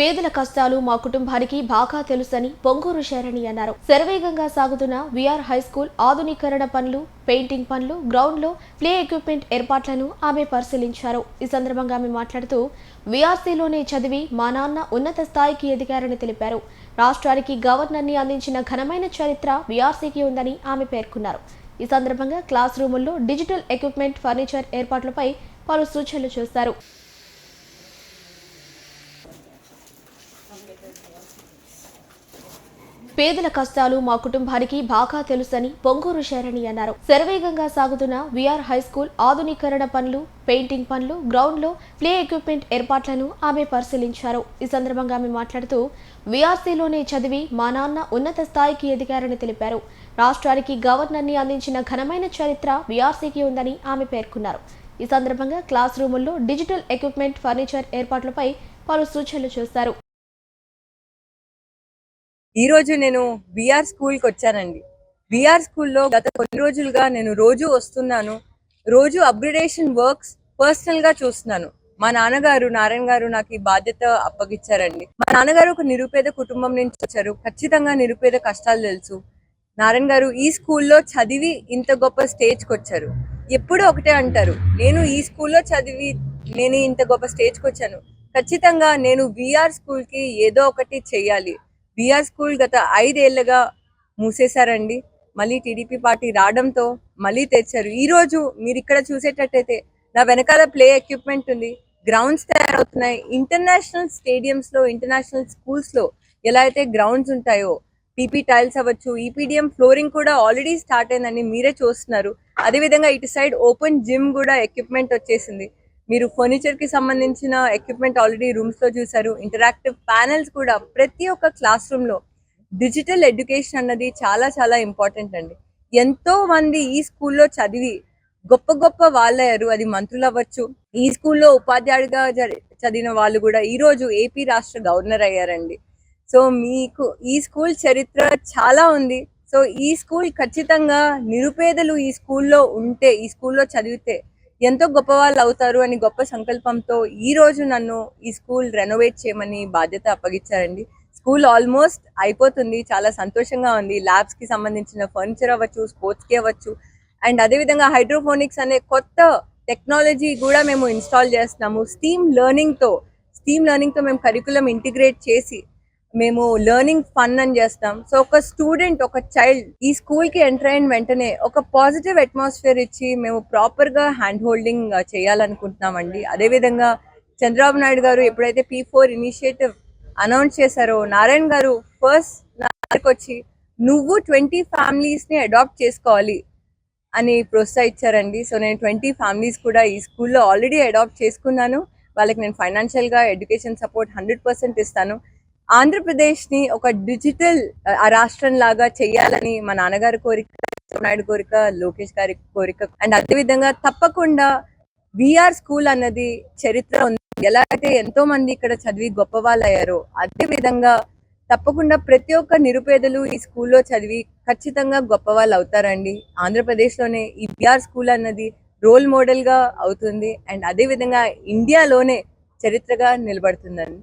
పేదల కష్టాలు మా కుటుంబానికి బాగా తెలుసని పొంగూరు శరణి అన్నారు. శరవేగంగా సాగుతున్న విఆర్ హై స్కూల్ ఆధునీకరణ పనులు పెయింటింగ్ పనులు గ్రౌండ్లో ప్లే ఎక్విప్మెంట్ ఏర్పాట్లను ఆమె పరిశీలించారు. ఈ సందర్భంగా ఆమె మాట్లాడుతూ విఆర్సీలోనే చదివి మా నాన్న ఉన్నత స్థాయికి ఎదిగారని తెలిపారు. రాష్ట్రానికి గవర్నర్ని అందించిన ఘనమైన చరిత్ర విఆర్సీకి ఉందని ఆమె పేర్కొన్నారు. ఈ సందర్భంగా క్లాస్ రూముల్లో డిజిటల్ ఎక్విప్మెంట్ ఫర్నిచర్ ఏర్పాట్లపై పలు సూచనలు చేశారు. పేదల కష్టాలు మా కుటుంబానికి బాగా తెలుసని పొంగూరు శరణి అన్నారు. శరవేగంగా సాగుతున్న విఆర్ హై స్కూల్ ఆధునీకరణ పనులు పెయింటింగ్ పనులు గ్రౌండ్లో ప్లే ఎక్విప్మెంట్ ఏర్పాట్లను ఆమె పరిశీలించారు. ఈ సందర్భంగా ఆమె మాట్లాడుతూ విఆర్సీలోనే చదివి మా నాన్న ఉన్నత స్థాయికి ఎదిగారని తెలిపారు. రాష్ట్రానికి గవర్నర్ని అందించిన ఘనమైన చరిత్ర విఆర్సీకి ఉందని ఆమె పేర్కొన్నారు. ఈ సందర్భంగా క్లాస్ రూముల్లో డిజిటల్ ఎక్విప్మెంట్ ఫర్నిచర్ ఏర్పాట్లపై పలు సూచనలు చేశారు. ఈ రోజు నేను బీఆర్ స్కూల్కి వచ్చానండి. బీఆర్ స్కూల్లో గత కొన్ని రోజులుగా నేను రోజు వస్తున్నాను. రోజు అప్గ్రేడేషన్ వర్క్స్ పర్సనల్గా చూస్తున్నాను. మా నాన్నగారు నారాయణ గారు నాకు ఈ బాధ్యత అప్పగిచ్చారండి. మా నాన్నగారు ఒక నిరుపేద కుటుంబం నుంచి వచ్చారు. ఖచ్చితంగా నిరుపేద కష్టాలు తెలుసు. నారాయణ గారు ఈ స్కూల్లో చదివి ఇంత గొప్ప స్టేజ్కి వచ్చారు. ఎప్పుడూ ఒకటే అంటారు. నేను ఈ స్కూల్లో చదివి నేను ఇంత గొప్ప స్టేజ్కి వచ్చాను. ఖచ్చితంగా నేను విఆర్ స్కూల్కి ఏదో ఒకటి చేయాలి బిఆర్ స్కూల్ గత ఐదేళ్ళుగా మూసేశారండి. మళ్ళీ టీడీపీ పార్టీ రావడంతో మళ్ళీ తెచ్చారు ఈ రోజు మీరు ఇక్కడ చూసేటట్టయితే నా వెనకాల ప్లే ఎక్విప్మెంట్ ఉంది. గ్రౌండ్స్ తయారవుతున్నాయి. ఇంటర్నేషనల్ స్టేడియంస్లో ఇంటర్నేషనల్ స్కూల్స్లో ఎలా అయితే గ్రౌండ్స్ ఉంటాయో పీపీ టైల్స్ అవ్వచ్చు ఈపీడిఎం ఫ్లోరింగ్ కూడా ఆల్రెడీ స్టార్ట్ అయిందని మీరే చూస్తున్నారు. అదేవిధంగా ఇటు సైడ్ ఓపెన్ జిమ్ కూడా ఎక్విప్మెంట్ వచ్చేసింది. మీరు ఫర్నిచర్కి సంబంధించిన ఎక్విప్మెంట్ ఆల్రెడీ రూమ్స్లో చూసారు ఇంటరాక్టివ్ ప్యానెల్స్ కూడా ప్రతి ఒక్క క్లాస్ రూమ్లో డిజిటల్ ఎడ్యుకేషన్ అన్నది చాలా చాలా ఇంపార్టెంట్ అండి. ఎంతో మంది ఈ స్కూల్లో చదివి గొప్ప గొప్ప వాళ్ళయ్యారు. అది మంత్రులు అవ్వచ్చు. ఈ స్కూల్లో ఉపాధ్యాయుడిగా చదివిన వాళ్ళు కూడా ఈ రోజు ఏపీ రాష్ట్ర గవర్నర్ అయ్యారండి. సో మీకు ఈ స్కూల్ చరిత్ర చాలా ఉంది. సో ఈ స్కూల్ ఖచ్చితంగా నిరుపేదలు ఈ స్కూల్లో ఉంటే ఈ స్కూల్లో చదివితే ఎంతో గొప్ప వాళ్ళు అవుతారు అని గొప్ప సంకల్పంతో ఈ రోజు నన్ను ఈ స్కూల్ రెనోవేట్ చేయమని బాధ్యత అప్పగించారండి స్కూల్ ఆల్మోస్ట్ అయిపోతుంది. చాలా సంతోషంగా ఉంది. ల్యాబ్స్కి సంబంధించిన ఫర్నిచర్ అవ్వచ్చు స్పోర్ట్స్కి అవ్వచ్చు. అండ్ అదేవిధంగా హైడ్రోఫోనిక్స్ అనే కొత్త టెక్నాలజీ కూడా మేము ఇన్స్టాల్ చేస్తున్నాము. స్టీమ్ లెర్నింగ్తో స్టీమ్ లెర్నింగ్తో మేము కరికులం ఇంటిగ్రేట్ చేసి మేము లెర్నింగ్ ఫన్ అని చేస్తాం. సో ఒక స్టూడెంట్ ఒక చైల్డ్ ఈ స్కూల్కి ఎంటర్ అయిన వెంటనే ఒక పాజిటివ్ అట్మాస్ఫియర్ ఇచ్చి మేము ప్రాపర్గా హ్యాండ్ హోల్డింగ్ uh, చేయాలనుకుంటున్నామండి. అదేవిధంగా చంద్రబాబు నాయుడు గారు ఎప్పుడైతే పీ ఫోర్ ఇనిషియేటివ్ అనౌన్స్ చేశారో నారాయణ గారు ఫస్ట్ నా వచ్చి నువ్వు ట్వంటీ ఫ్యామిలీస్ని అడాప్ట్ చేసుకోవాలి అని ప్రోత్సహించారండి. సో నేను ట్వంటీ ఫ్యామిలీస్ కూడా ఈ స్కూల్లో ఆల్రెడీ అడాప్ట్ చేసుకున్నాను. వాళ్ళకి నేను ఫైనాన్షియల్గా ఎడ్యుకేషన్ సపోర్ట్ హండ్రెడ్ పర్సెంట్ ఇస్తాను. ఆంధ్రప్రదేశ్ని ఒక డిజిటల్ ఆ రాష్ట్రం లాగా చేయాలని మా నాన్నగారి కోరిక నాయుడు కోరిక లోకేష్ గారి కోరిక. అండ్ అదే విధంగా తప్పకుండా విఆర్ స్కూల్ అన్నది చరిత్ర ఉంది. ఎలా అయితే ఎంతో మంది ఇక్కడ చదివి గొప్ప వాళ్ళు అయ్యారో అదే విధంగా తప్పకుండా ప్రతి ఒక్క నిరుపేదలు ఈ స్కూల్లో చదివి ఖచ్చితంగా గొప్ప వాళ్ళు అవుతారండి. ఆంధ్రప్రదేశ్లోనే ఈ బిఆర్ స్కూల్ అన్నది రోల్ మోడల్గా అవుతుంది. అండ్ అదే విధంగా ఇండియాలోనే చరిత్రగా నిలబడుతుందండి.